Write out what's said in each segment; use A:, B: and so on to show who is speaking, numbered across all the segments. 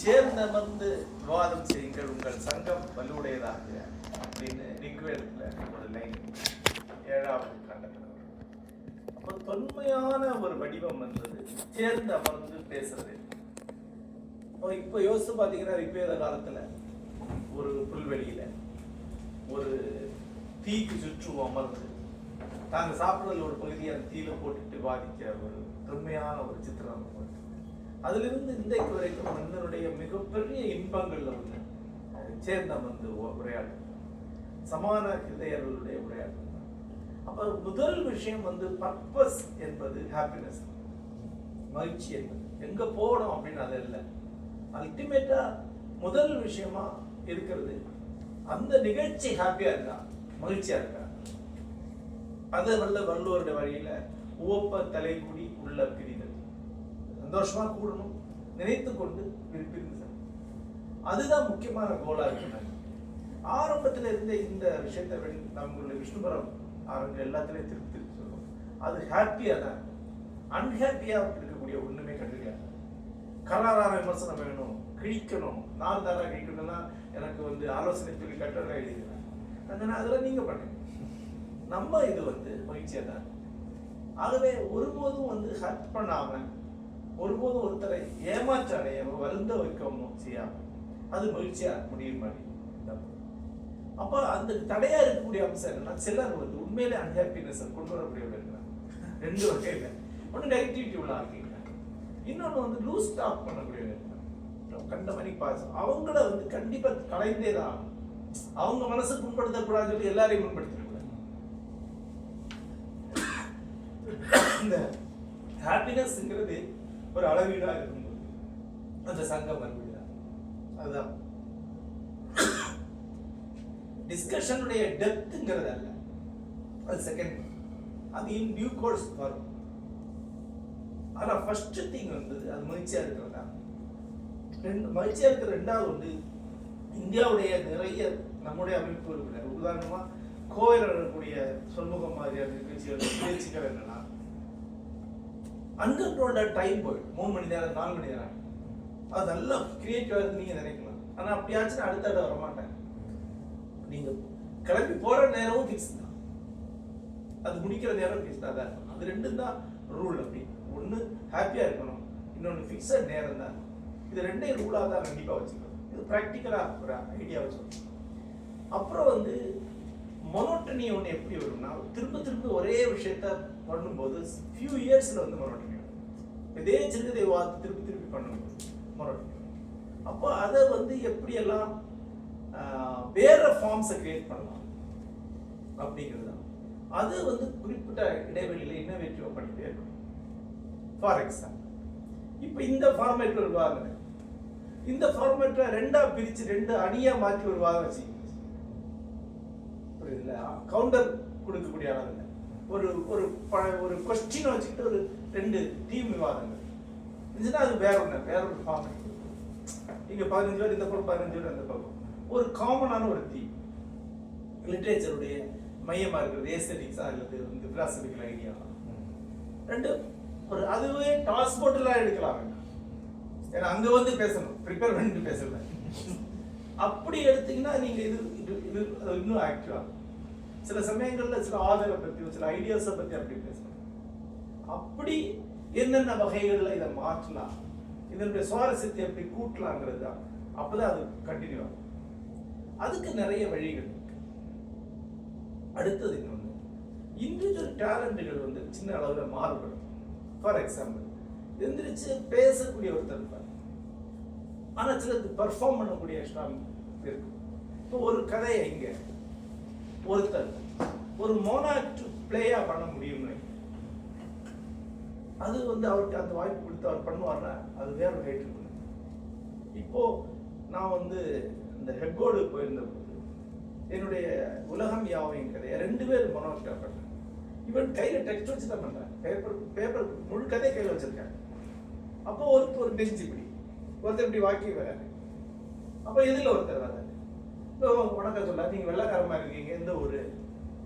A: சேர்ந்தமர்ந்து விவாதம் செய்யுங்கள் உங்கள் சங்கம் வலுவுடையதாக அப்படின்னு ரிக்வேதத்தில் ஒரு லைன் ஏழாவது கண்டத்தில் அப்போ தொன்மையான ஒரு வடிவம் வந்தது. சேர்ந்து அமர்ந்து பேசுறது. அப்போ இப்போ யோசிச்சு பார்த்தீங்கன்னா ரிக்வேத காலத்தில் ஒரு புல்வெளியில் ஒரு தீக்கு சுற்றும் அமர்ந்து தாங்க சாப்பிட்றதுல ஒரு பகுதியை அந்த தீயில போட்டுட்டு வாதிக்கிற ஒரு தொன்மையான ஒரு சித்திரம் நமக்கு அதிலிருந்து இன்றைக்கு வரைக்கும் மனிதனுடைய மிகப்பெரிய இன்பங்கள்ல வந்து சேர்ந்தம் வந்து உரையாடல். சமான இதயர்களுடைய உரையாடல். அப்ப முதல் விஷயம் வந்து பர்பஸ் என்பது ஹாப்பினஸ் மகிழ்ச்சி என்பது. எங்க போகணும் அப்படின்னு அது இல்லை. அல்டிமேட்டா முதல் விஷயமா இருக்கிறது அந்த நிகழ்ச்சி ஹாப்பியா இருக்கா? மகிழ்ச்சியா இருக்கா? அது நல்ல வள்ளுவருடைய வழியில உவப்ப தலைக்குடி உள்ள பிரிதல். சந்தோஷமா கூடணும். நினைத்து கொண்டு பிரிந்து அதுதான் முக்கியமான கோலா இருக்கு ஆரம்பத்துல இருந்த இந்த விஷயத்தை நம்மளுடைய விஷ்ணுபுரம் ஆரம்ப எல்லாத்துலயும் திருப்பி திருப்பி சொல்லுவோம் அது ஹாப்பியா தான் அன்ஹாப்பியா இருக்கக்கூடிய ஒண்ணுமே கண்டுக்கல கலாதார விமர்சனம் வேணும். கிழிக்கணும். நான் தாரா கிழிக்கணும்னா எனக்கு வந்து ஆலோசனை சொல்லி கட்டுரை எழுதிக்கிறேன் அதனால அதெல்லாம் நீங்க பண்ணுங்க. நம்ம இது வந்து மகிழ்ச்சியா தான் ஆகவே ஒருபோதும் வந்து ஹர்ட் பண்ணாம ஒருபோதும் ஒருத்தரை ஏமாற்ற அடைய வருந்த வைக்கவும் செய்யாம அது மகிழ்ச்சியா முடியும் மாதிரி. தான். அப்ப அந்த தடையா இருக்கக்கூடிய அம்சம் என்னன்னா சிலர் வந்து உண்மையிலே அன்ஹாப்பினஸ் கொண்டு வரக்கூடியவங்க இருக்கிறாங்க. ரெண்டு வகையில. ஒன்று நெகட்டிவிட்டி உள்ள ஆக்கிங்க இன்னொன்று வந்து லூஸ் டாக் பண்ணக்கூடியவங்க இருக்காங்க கண்ட மாதிரி பாஸ். அவங்கள வந்து கண்டிப்பா கலைந்தே தான் அவங்க மனசு புண்படுத்தக்கூடாதுன்னு சொல்லி எல்லாரையும் புண்படுத்திடக்கூடாது இந்த ஹாப்பினஸ்ங்கிறது ஒரு அளவீடா இருக்கும்போது. அந்த சங்கம் அளவீடா அதுதான் டிஸ்கஷனுடைய டெப்த்ங்கிறது அல்ல. அது செகண்ட் அது இன் டியூ கோர்ஸ் வரும். ஆனா ஃபர்ஸ்ட் திங் வந்து அது மகிழ்ச்சியா இருக்கிறதா ரெண்டு மகிழ்ச்சியா இருக்கிற ரெண்டாவது வந்து இந்தியாவுடைய நிறைய நம்முடைய அமைப்பு இருக்கிற உதாரணமா கோவில் இருக்கக்கூடிய சொல்முகம் மாதிரியான நிகழ்ச்சிகள் நிகழ்ச்சிகள் என்னன்னா அன்கண்ட்ரோல்டா டைம் போயிடும் மூணு மணி நேரம் நாலு மணி நேரம். அது நல்லா கிரியேட்டிவாக இருந்து நீங்கள் நினைக்கலாம். ஆனால் அப்படியாச்சும் அடுத்த இடம் வரமாட்டேன். நீங்கள் கிளம்பி போகிற நேரமும் ஃபிக்ஸ் தான். அது முடிக்கிற நேரம் ஃபிக்ஸ் தான். தான் அது ரெண்டும் தான் ரூல் அப்படி. ஒன்று ஹாப்பியாக இருக்கணும். இன்னொன்று ஃபிக்ஸட் நேரம் தான். இது ரெண்டே ரூலாக தான் கண்டிப்பாக வச்சுக்கணும். இது ப்ராக்டிக்கலாக ஒரு ஐடியா வச்சுக்கணும். அப்புறம் வந்து மொனோட்டனி ஒன்று எப்படி வரும்னா திரும்ப திரும்ப ஒரே விஷயத்த பண்ணும்போது ஃபியூ இயர்ஸில் வந்து மொனோட்டனி வரும். இதே சிறுகதை வார்த்தை திருப்பி திருப்பி பண்ணும்போது மொனோட்டனி வரும். அப்போ அதை வந்து எப்படியெல்லாம் வேற ஃபார்ம்ஸை கிரியேட் பண்ணலாம் அப்படிங்கிறது தான் அது வந்து குறிப்பிட்ட இடைவெளியில் இன்னோவேட்டிவ் பண்ணிட்டே இருக்கணும். ஃபார் எக்ஸாம்பிள் இப்போ இந்த ஃபார்மேட் ஒரு வாதம் இந்த ஃபார்மேட்டை ரெண்டாக பிரித்து ரெண்டு அணியாக மாற்றி ஒரு வாதம் வச்சுக்கோங்க. இல்லை. கவுண்டர் கொடுக்கக்கூடிய அளவில் ஒரு ஒரு ப- ஒரு கொஸ்டின் வச்சுக்கிட்டு ஒரு ரெண்டு டீம் விவாதங்கள். இருந்துச்சுன்னா அது வேற ஒன்று வேற ஒரு ஃபார்ம் இங்கே பதினஞ்சு பேர் இந்த பக்கம் பதினஞ்சு பேர் அந்த பக்கம். ஒரு காமனான ஒரு தீம் லிட்ரேச்சருடைய மையமாக இருக்கிறது ஏஸ்தட்டிக்ஸா அல்லது வந்து பிலாசபிக்கல் ஐடியா ரெண்டு ஒரு அதுவே டாஸ் போட்டுலாம் எடுக்கலாம். ஏன்னா அங்கே வந்து பேசணும். ப்ரிப்பேர் பண்ணிட்டு பேசல அப்படி எடுத்தீங்கன்னா நீங்கள் இது இது இது இன்னும் ஆக்டிவா சில சமயங்களில் சில ஆதரவை பற்றியும் சில ஐடியாஸை பற்றி அப்படி பேசணும் அப்படி என்னென்ன வகைகளில் இதை மாற்றலாம்? இதனுடைய சுவாரஸ்யத்தை எப்படி கூட்டலாங்கிறது தான். அப்பதான் அது கண்டினியூ ஆகும். அதுக்கு நிறைய வழிகள் இருக்கு. அடுத்தது இன்னொன்று இண்டிவிஜுவல் டேலண்ட்டுகள் வந்து சின்ன அளவுல மாறுபடும். ஃபார் எக்ஸாம்பிள் எந்திரிச்சு பேசக்கூடிய ஒருத்தர் இருப்பார். ஆனால் சிலருக்கு பெர்ஃபார்ம் பண்ணக்கூடிய ஸ்ட்ராங் இருக்கும் இப்போ ஒரு கதையை இங்கே ஒருத்தர் ஒரு மோனாக்ட் பிளேயா பண்ண முடியும் அது வந்து அவருக்கு அந்த வாய்ப்பு கொடுத்து அவர் பண்ணுவார்ல அது வேற ஒரு ஹைட் இருக்கு இப்போ நான் வந்து இந்த ஹெக்கோடு போயிருந்த போது என்னுடைய உலகம் யாவையும் கதையை ரெண்டு பேர் மோனாக்டா பண்ணேன் இவன் கையில டெக்ஸ்ட் வச்சு தான் பண்ணுறேன் பேப்பர் பேப்பர் முழு கதையை கையில் வச்சிருக்காங்க அப்போ ஒருத்தர் ஒரு பெஞ்ச் இப்படி ஒருத்தர் இப்படி வாக்கி வராரு அப்போ எதில் ஒருத்தர் வராரு இப்போ வணக்கம் சொல்ல நீங்க வெள்ளக்காரமா இருக்கீங்க எந்த ஊரு?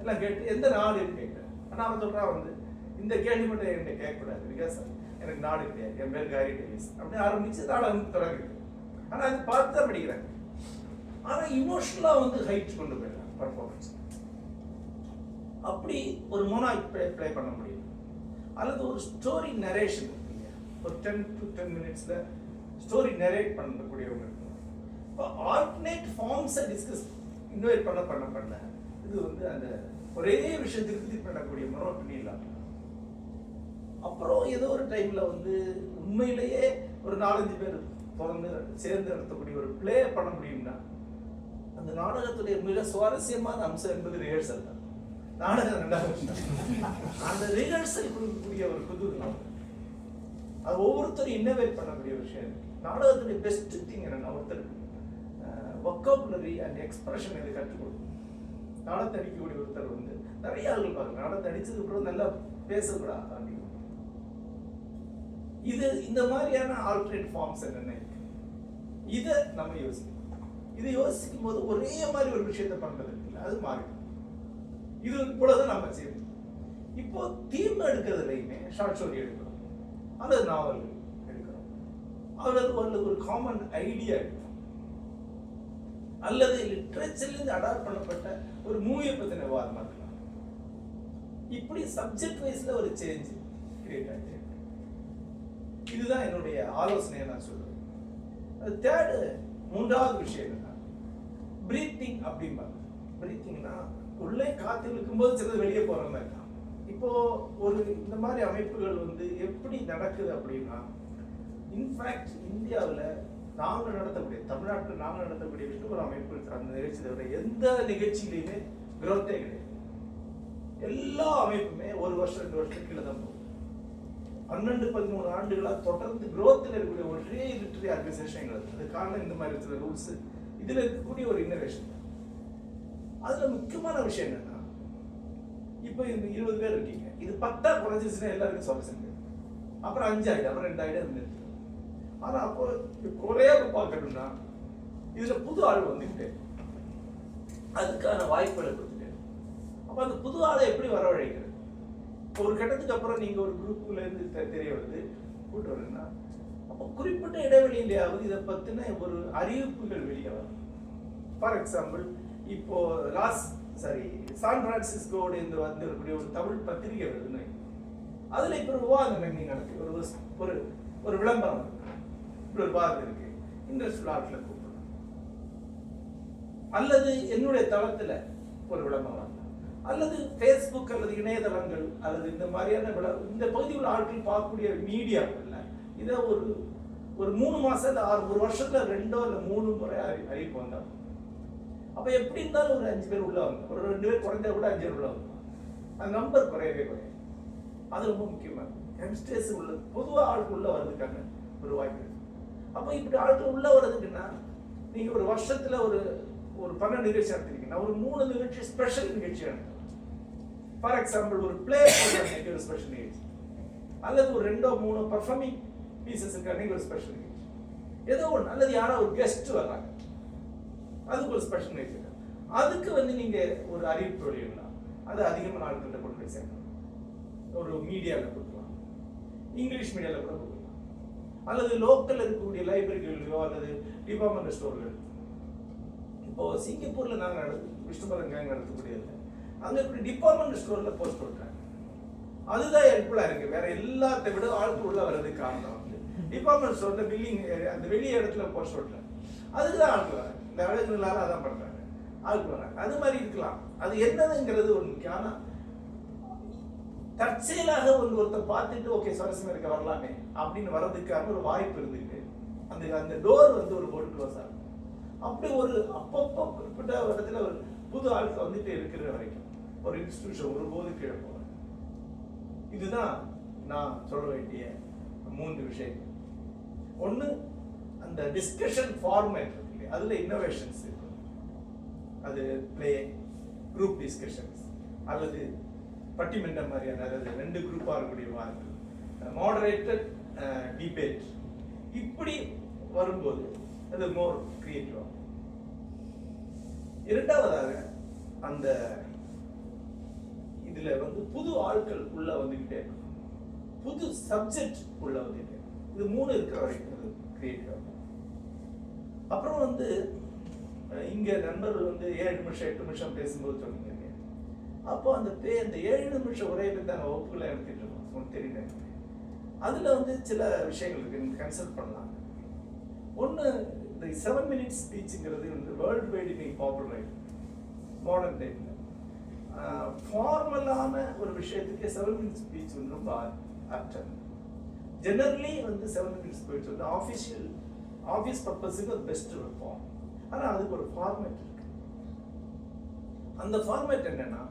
A: எல்லாம் கேட்டு எந்த நாடுன்னு கேட்குறேன் ஆனால் அவன் சொல்கிறான் வந்து இந்த கேள்வி மட்டும் என்கிட்ட கேட்கக்கூடாது பிகாஸ் எனக்கு நாடு கிடையாது என் பேர் காரி டேவிஸ். அப்படி ஆரம்பிச்சு நாடு வந்து தொடங்குது. ஆனா அது பார்த்து தான் படிக்கிறாங்க. ஆனா இமோஷனலா வந்து ஹைட் கொண்டு போயிடலாம் பர்ஃபார்மன்ஸ் அப்படி ஒரு மோனாக் ப்ளே ப்ளே பண்ண முடியும். அல்லது ஒரு ஸ்டோரி நரேஷன் ஒரு டென் டு டென் மினிட்ஸில் ஸ்டோரி நரேட் பண்ணக்கூடியவங்க இருக்கும் ஆல்டர்னேட் ஃபார்ம்ஸை டிஸ்கஸ் இன்வைட் பண்ண பண்ண பண்ண. இது வந்து அந்த ஒரே விஷயத்துக்கு இது பண்ணக்கூடிய மனோட்டனி இல்லாமல் அப்புறம் ஏதோ ஒரு டைமில் வந்து உண்மையிலேயே ஒரு நாலஞ்சு பேர் தொடர்ந்து சேர்ந்து நடத்தக்கூடிய ஒரு பிளே பண்ண முடியும்னா அந்த நாடகத்துடைய மிக சுவாரஸ்யமான அம்சம் என்பது ரிஹர்சல் தான். நாடகம் ரெண்டாவது அந்த ரிஹர்சல் கொடுக்கக்கூடிய ஒரு குதூகலம் அது ஒவ்வொருத்தரும் இன்னோவேட் பண்ணக்கூடிய விஷயம். நாடகத்துடைய பெஸ்ட் திங் என்னன்னா ஒருத்தருக்கு ஒக்காபுலரி அண்ட் எக்ஸ்பிரஷன் இது கற்றுக் கொடுக்கும். நாடகத்தை அடிக்கக்கூடிய ஒருத்தர் வந்து நிறைய ஆளுகள் பாருங்க. நாடகத்தை அடிச்சதுக்கு அப்புறம் நல்லா பேசக்கூடாது அப்படி. இது இந்த மாதிரியான ஆல்டர்னேட் ஃபார்ம்ஸ் என்னென்ன இருக்கு? இதை நம்ம யோசிக்கணும். இதை யோசிக்கும் போது ஒரே மாதிரி ஒரு விஷயத்தை பண்றது இருக்குல்ல அது மாறி. இது இவ்வளவுதான் நம்ம செய்யணும். இப்போ தீம் எடுக்கிறதுலையுமே ஷார்ட் ஸ்டோரி எடுக்கிறோம். அல்லது நாவல் எடுக்கிறோம். அல்லது அல்லது ஒரு காமன் ஐடியா எடுக்கிறோம். அல்லது லிட்ரேச்சர்லேருந்து அடாப்ட் பண்ணப்பட்ட ஒரு மூவியை பற்றின விவாதமாக இருக்கலாம் இப்படி சப்ஜெக்ட் வைஸில் ஒரு சேஞ்ச் கிரியேட் ஆகிட்டு இதுதான் என்னுடைய ஆலோசனையை நான் சொல்லுவேன் அது தேர்டு மூன்றாவது விஷயம் என்னன்னா பிரீத்திங் அப்படிம்பாங்க பிரீத்திங்னா உள்ளே காத்து இழுக்கும்போது சிலது வெளியே போகிற மாதிரி தான். இப்போ ஒரு இந்த மாதிரி அமைப்புகள் வந்து எப்படி நடக்குது அப்படின்னா இன்ஃபேக்ட் இந்தியாவில் நாங்கள் நடத்தக்கூடிய தமிழ்நாட்டில் நாங்கள் நடத்தக்கூடிய விஷ்ணுபுர அமைப்பு இருக்கிற அந்த நிகழ்ச்சி தவிர எந்த நிகழ்ச்சியிலையுமே விரோத்தே கிடையாது. எல்லா அமைப்புமே ஒரு வருஷம் ரெண்டு வருஷத்துக்கு கீழே தான் போகும். பன்னெண்டு பதிமூணு ஆண்டுகளாக தொடர்ந்து growth-ல இருக்கக்கூடிய ஒரே லிட்டரி ஆர்கனைசேஷன் எங்களுக்கு அது காரணம் இந்த மாதிரி சில ரூல்ஸ் இதில் இருக்கக்கூடிய ஒரு இன்னோவேஷன் அதில் முக்கியமான விஷயம் என்னன்னா இப்போ இந்த இருபது பேர் இருக்கீங்க. இது பத்தா குறைஞ்சிச்சுன்னா எல்லாருக்கும் சொல்யூஷன் அப்புறம் அஞ்சாயிடும் அப்புறம் ரெண்டாயிரம் ஆனால் அப்போ குறையாக பார்க்கணும்னா இதில் புது ஆள் வந்துக்கிட்டு அதுக்கான வாய்ப்புகளை கொடுத்துட்டேன் அப்போ அந்த புது ஆளை எப்படி வரவழைக்கிறது? ஒரு கட்டத்துக்கு அப்புறம் நீங்கள் ஒரு குரூப்புலேருந்து தெரிய வருது. கூட்டு வரீங்கன்னா அப்போ குறிப்பிட்ட இடைவெளியிலேயாவது இதை பற்றின ஒரு அறிவிப்புகள் வெளியே வரும். ஃபார் எக்ஸாம்பிள் இப்போ லாஸ் சாரி சான் பிரான்சிஸ்கோடு இந்த வந்து இருக்கக்கூடிய ஒரு தமிழ் பத்திரிகை வருதுன்னு அதில் இப்போ ஒரு விவாதம் நடத்தி ஒரு ஒரு ஒரு விளம்பரம். இப்படி ஒரு விவாதம் இருக்கு இந்த ஸ்லாட்ல கூப்பிடணும் அல்லது என்னுடைய தளத்துல ஒரு விளம்பரம் அல்லது ஃபேஸ்புக் அல்லது இணையதளங்கள் அல்லது இந்த மாதிரியான விள இந்த பகுதியில் ஆட்கள் பார்க்கக்கூடிய மீடியாக்கள்ல இதை ஒரு ஒரு மூணு மாசம் இல்லை ஆறு ஒரு வருஷத்துல ரெண்டோ இல்லை மூணு முறை அறி- அறிவிப்பு வந்தா அப்போ எப்படி இருந்தாலும் ஒரு அஞ்சு பேர் உள்ள ஒரு ரெண்டு பேர் குறைந்தா கூட அஞ்சு பேர் உள்ள வந்து. அந்த நம்பர் குறையவே குறையும் அது ரொம்ப முக்கியமாக யங்ஸ்டர்ஸ் உள்ள பொதுவாக ஆட்கள் உள்ள வர்றதுக்கான ஒரு வாய்ப்பு அப்போ இப்படி ஆட்கள் உள்ள வர்றதுக்குன்னா நீங்க ஒரு வருஷத்துல ஒரு ஒரு பன்னெண்டு நிகழ்ச்சி நடத்திருக்கீங்கன்னா ஒரு மூணு நிகழ்ச்சி ஸ்பெஷல் நிகழ்ச்சி ஃபார் எக்ஸாம்பிள் ஒரு பிளே அன்னைக்கு ஒரு ஸ்பெஷல் நிகழ்ச்சி. அல்லது ஒரு ரெண்டோ மூணோ பர்ஃபார்மிங் பீசஸ் இருக்க அன்னைக்கு ஒரு ஸ்பெஷல் நிகழ்ச்சி. ஏதோ ஒன்று அல்லது யாரோ ஒரு கெஸ்ட் வர்றாங்க. அதுக்கு ஒரு ஸ்பெஷல் நிகழ்ச்சி. அதுக்கு வந்து நீங்க ஒரு அறிவிப்பு வெளியிடலாம். அது அதிகமான ஆட்கள்கிட்ட கொண்டு போய் சேர்க்கணும் ஒரு மீடியாவில் கொடுக்கலாம். இங்கிலீஷ் மீடியாவில் கூட கொடுக்கலாம். அல்லது லோக்கல் இருக்கக்கூடிய லைப்ரரிகளிலோ அல்லது டிபார்ட்மெண்ட் ஸ்டோர்கள் இப்போ சிங்கப்பூர்ல நாங்க நடத்து விஷ்ணுபுரம் கேங் நடத்தக்கூடியது அங்க இப்படி டிபார்ட்மெண்ட் ஸ்டோர்ல போஸ்ட் விட்றாங்க அதுதான் ஹெல்ப்ஃபுல்லா இருக்கு. வேற எல்லாத்தை விட ஆட்கள் உள்ள வர்றதுக்கு காரணம் வந்து. டிபார்ட்மெண்ட் ஸ்டோர்ல பில்லிங் அந்த வெளிய இடத்துல போஸ்ட் விட்றாங்க அதுக்கு தான் வராங்க. இந்த அழகுகளால அதான் பண்றாங்க. ஆட்கள் வராங்க. அது மாதிரி இருக்கலாம். அது என்னதுங்கிறது ஒரு முக்கியம். ஆனா தற்செயலாக ஒரு ஒருத்தர் பார்த்துட்டு ஓகே சுவாரஸ்யமா இருக்க வரலாமே. அப்படின்னு வர்றதுக்கான ஒரு வாய்ப்பு இருந்துட்டு அந்த அந்த டோர் வந்து ஒரு போர்டு க்ளோஸ் ஆகும் அப்படி ஒரு அப்பப்போ குறிப்பிட்ட ஒரு இடத்துல ஒரு புது ஆட்கள் வந்துட்டு இருக்கிற வரைக்கும் ஒரு இன்ஸ்டிடியூஷன் ஒருபோது கீழே போவாங்க இதுதான் நான் சொல்ல வேண்டிய மூன்று விஷயங்கள். ஒன்று அந்த டிஸ்கஷன் ஃபார்மேட் இருக்கு இல்லையா? அதில் இன்னோவேஷன்ஸ் இருக்கு. அது பிளே குரூப் டிஸ்கஷன்ஸ் அல்லது பட்டிமன்றம் மாதிரியான அதாவது ரெண்டு குரூப்பாக இருக்கக்கூடிய வார்த்தை மாடரேட்டட் டிபேட் இப்படி வரும்போது அது மோர் கிரியேட்டிவ் இரண்டாவதாக அந்த இதுல வந்து புது ஆட்கள் உள்ள வந்துகிட்டே இருக்கும். புது சப்ஜெக்ட் உள்ள வந்துகிட்டே இது மூணு இருக்கிற வரைக்கும் அது கிரியேட்டிவ் அப்புறம் வந்து இங்க நண்பர்கள் வந்து ஏழு நிமிஷம் எட்டு நிமிஷம் பேசும்போது சொன்னீங்க அப்போ அந்த பே அந்த ஏழு நிமிஷம் உரையில தான் வகுப்புகளை எடுத்துட்டு இருக்கோம். உங்களுக்கு தெரியல அதில் வந்து சில விஷயங்களுக்கு கன்சல்ட் பண்ணலாம். ஒன்று இந்த செவன் மினிட்ஸ் ஸ்பீச்சுங்கிறது வந்து வேர்ல்டு வைடு இன்னைக்கு பாப்புலர் மாடர்ன் டைமில் ஃபார்மலான ஒரு விஷயத்துக்கு செவன் மினிட்ஸ் ஸ்பீச் வந்து ரொம்ப ஆப்டர் ஜெனரலி வந்து செவன் மினிட்ஸ் ஸ்பீச் வந்து ஆஃபீஷியல் ஆஃபீஸ் பர்பஸுக்கு அது பெஸ்ட் ஃபார்ம் ஆனால் அதுக்கு ஒரு ஃபார்மேட் இருக்கு. அந்த ஃபார்மேட் என்னன்னா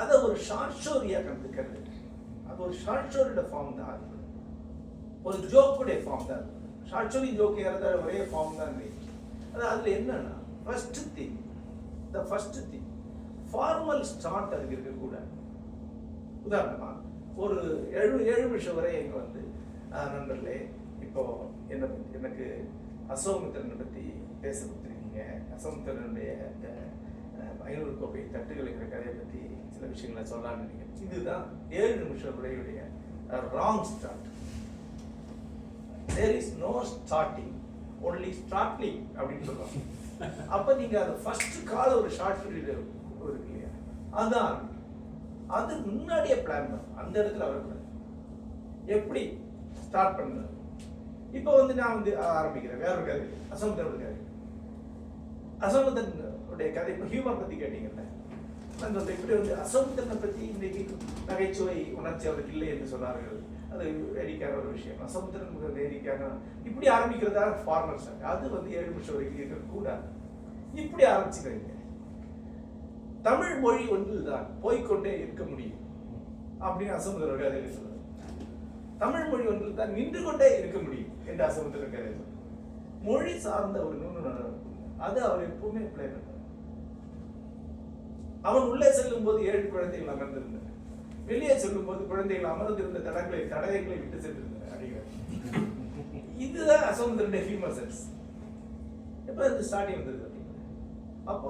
A: அதை ஒரு ஷார்ட் ஸ்டோரியாக கண்டுக்கிறது. அது ஒரு ஷார்ட் ஸ்டோரியோட ஃபார்ம் தான் அது. ஒரு ஜோக்குடைய ஃபார்ம் தான். ஆக்சுவலி ஸ்டோரி ஜோக் ஒரே ஃபார்ம் தான் இருக்கு. அது அதில் என்னன்னா first thing the first thing formal start அதுக்கு இருக்கக்கூடாது. உதாரணமாக ஒரு ஏழு ஏழு நிமிஷம் வரை எங்கே வந்து நண்பர்களே இப்போ என்ன பற்றி எனக்கு அசோமித்திரனை பற்றி பேச கொடுத்துருக்கீங்க. அசோமித்திரனுடைய அஹ், ஐநூறு கோப்பை தட்டுகள் இருக்கிற கதையை பற்றி சில விஷயங்களை சொல்லலாம்னு நினைக்கிறேன் இதுதான் ஏழு நிமிஷம் உரையுடைய wrong start there is no starting only startling அப்படின்னு சொல்லுவாங்க அப்போ நீங்கள் அதை ஃபர்ஸ்ட் கால ஒரு ஷார்ட் பீரியட் இருக்கு இல்லையா? அதுதான் அது முன்னாடியே பிளான் பண்ணும் அந்த இடத்துல வரக்கூடாது எப்படி? ஸ்டார்ட் பண்ணணும் இப்போ வந்து நான் வந்து ஆரம்பிக்கிறேன். வேற ஒரு கதை அசமுத்திரம் கதை. அசமுத்திரனுடைய கதை இப்போ ஹியூமர் பற்றி கேட்டீங்கல்ல? அந்த இப்படி வந்து அசமுத்திரனை பற்றி இன்னைக்கு நகைச்சுவை உணர்ச்சி அவருக்கு இல்லை என்று சொன்னார்கள்? அது வேடிக்கையான ஒரு விஷயம் அசமுத்திரன் மிக வேடிக்கையான இப்படி ஆரம்பிக்கிறதா ஃபார்மர்ஸ் அது வந்து ஏழு நிமிஷம் வரைக்கும் இருக்கக்கூடாது இப்படி ஆரம்பிச்சுக்கிறீங்க தமிழ் மொழி ஒன்றில் தான் போய்க்கொண்டே இருக்க முடியும். அப்படின்னு அசமுத்திரர் கதையில் சொல்றாரு. தமிழ் மொழி ஒன்றில் தான் நின்று கொண்டே இருக்க முடியும் என்று அசமுத்திரர் கதை மொழி சார்ந்த ஒரு நுண்ணுணர்வு அது அவர் எப்பவுமே பிளே பண்ணார். அவன் உள்ளே செல்லும் போது ஏழு குழந்தைகள் அமர்ந்திருந்தன. வெளியே செல்லும் போது குழந்தைகள் அமர்ந்திருந்த தடங்களை தடயங்களை விட்டு சென்றிருந்தன அப்படிங்கிறார் இதுதான் அசமுத்திரனுடைய ஹியூமர் சென்ஸ் எப்போ இந்த ஸ்டார்டிங் வந்தது அப்போ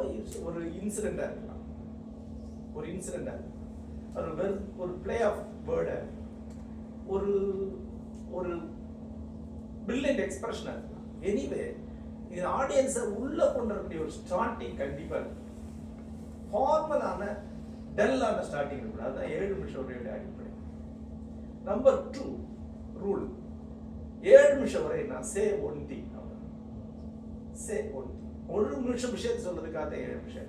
A: ஒரு இன்சிடெண்டாக இருக்கலாம். ஒரு இன்சிடென்டா ஒரு வெறு ஒரு பிளே ஆஃப் வேர்டை ஒரு ஒரு பிரில்லியன்ட் எக்ஸ்பிரஷனாக இருக்கலாம். எனிவே இது ஆடியன்ஸை உள்ளே கொண்டு வரக்கூடிய ஒரு ஸ்டார்டிங் கண்டிப்பாக இருக்கும். ஃபார்மலான டல்லான ஸ்டார்டிங் இருக்கக்கூடாது அதுதான் ஏழு நிமிஷம் உரையோட அடிப்படை நம்பர் டூ ரூல் ஏழு நிமிஷம் வரை நான் say one thing say one ஒரு நிமிஷம் விஷயத்தை சொல்றதுக்காக தான் ஏழு நிமிஷம்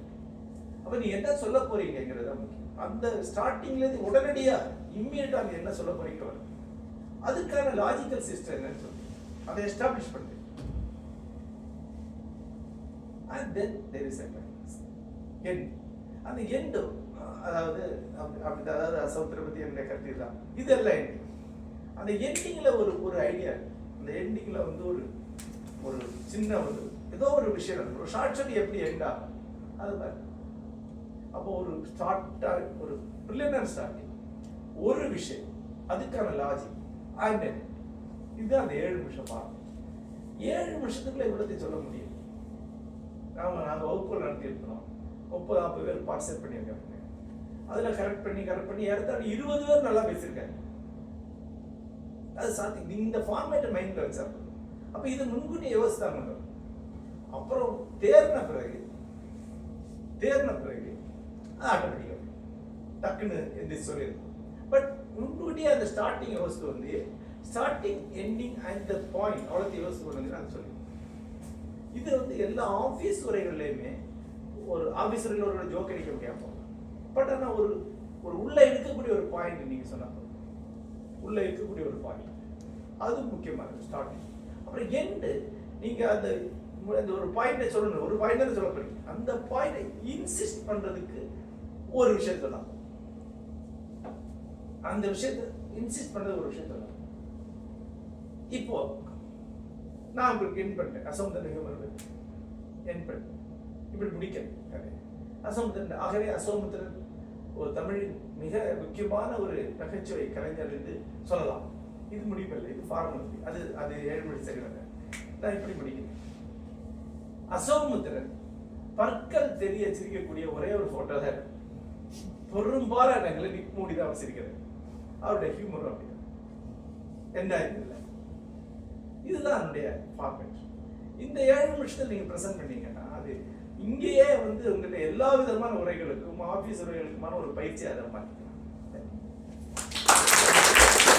A: அப்ப நீ என்ன சொல்ல போறீங்கிறத முக்கியம். அந்த ஸ்டார்டிங்ல இருந்து உடனடியா இம்மிடியா நீ என்ன சொல்ல போறீங்க வரும் அதுக்கான லாஜிக்கல் சிஸ்டம் என்னன்னு சொல்லி. அதை எஸ்டாப்ளிஷ் பண்ணு. And then there is end அந்த எண்டு அதாவது அப்படி- அப்படி அதாவது அசௌத்திர பத்தி என்னுடைய கருத்து தான் இதெல்லாம் எண்டிங் அந்த எண்டிங்கில் ஒரு ஒரு ஐடியா அந்த எண்டிங்கில் வந்து ஒரு ஒரு சின்ன ஒரு ஏதோ ஒரு விஷயம் நடக்கும். ஒரு ஷார்ட் ஸ்டோரி எப்படி எண்ட் ஆகும் அது மாதிரி அப்போ ஒரு ஸ்டார்ட்டாக ஒரு பிரில்லியன் ஸ்டார்டிங் ஒரு விஷயம். அதுக்கான லாஜிக் அண்ட் இதுதான் அந்த ஏழு நிமிஷம் பாடம். ஏழு நிமிஷத்துக்குள்ள இவ்வளோத்தையும் சொல்ல முடியும். நாம நாங்கள் வகுப்புகள் நடத்தியிருக்கிறோம். முப்பது நாற்பது பேர் பார்ட்டிசிபேட் பண்ணியிருக்காங்க அதில் கரெக்ட் பண்ணி கரெக்ட் பண்ணி ஏறத்தாழ இருபது பேர் நல்லா பேசியிருக்காங்க அது சாத்தியம். இந்த ஃபார்மேட்டை மைண்டில் வச்சா அப்போ இது முன்கூட்டி யோசித்தான் பண்ணுறோம் அப்புறம் தேர்ன பிறகு தேர்ன பிறகு ஆட்டோமேட்டிக்காக டக்குன்னு எந்த சொல்லியிருக்கோம் பட் முன்கூட்டியே அந்த ஸ்டார்டிங் யோசித்து வந்து starting ending and the point அவ்வளோத்தையும் யோசித்து கொண்டு நான் சொல்லியிருக்கோம் இது வந்து எல்லா ஆஃபீஸ் உரைகள்லையுமே ஒரு ஆஃபீஸ் உரையில் ஒரு ஜோக் அடிக்க முடியாமல் பட் ஆனால் ஒரு ஒரு உள்ளே இருக்கக்கூடிய ஒரு பாயிண்ட் நீங்கள் சொன்னாங்க உள்ளே இருக்கக்கூடிய ஒரு பாயிண்ட் அது இருக்குது ஸ்டார்டிங் அப்புறம் எண்டு நீங்கள் அந்த இந்த அந்த ஒரு பாயிண்டை சொல்லணும் ஒரு பாயிண்ட் தான் சொல்ல போறீங்க அந்த பாயிண்டை இன்சிஸ்ட் பண்ணுறதுக்கு ஒரு விஷயத்தை தான் அந்த விஷயத்தை இன்சிஸ்ட் பண்ணுறது ஒரு விஷயம் தான் இப்போ நான் உங்களுக்கு என் பண்ணிட்டேன் அசமுத்திரன் ஹியூமர் என் பண்ணிட்டேன் இப்படி முடிக்கிறேன் கதை ஆகவே அசோமுத்திரன் ஒரு தமிழின் மிக முக்கியமான ஒரு நகைச்சுவை கலைஞர் என்று சொல்லலாம். இது முடிவில்லை இது ஃபார்மல் அது அது ஏழு மணி சரி வர நான் இப்படி முடிக்கிறேன். அசோமுத்திரன் பற்கள் தெரிய சிரிக்கக்கூடிய ஒரே ஒரு போட்டோ தான் பெரும்பாலான இடங்களில் நிக் மூடி தான் அவர் சிரிக்கிறார் அவருடைய ஹியூமர் அப்படிதான். என்ன இல்லை இதுதான் என்னுடைய ஃபார்மேட் இந்த ஏழு நிமிஷத்தில் நீங்க ப்ரெசென்ட் பண்ணீங்கன்னா அது இங்கேயே வந்து உங்கள்கிட்ட எல்லா விதமான உரைகளுக்கும் ஆஃபீஸ் உரைகளுக்குமான ஒரு பயிற்சி அதை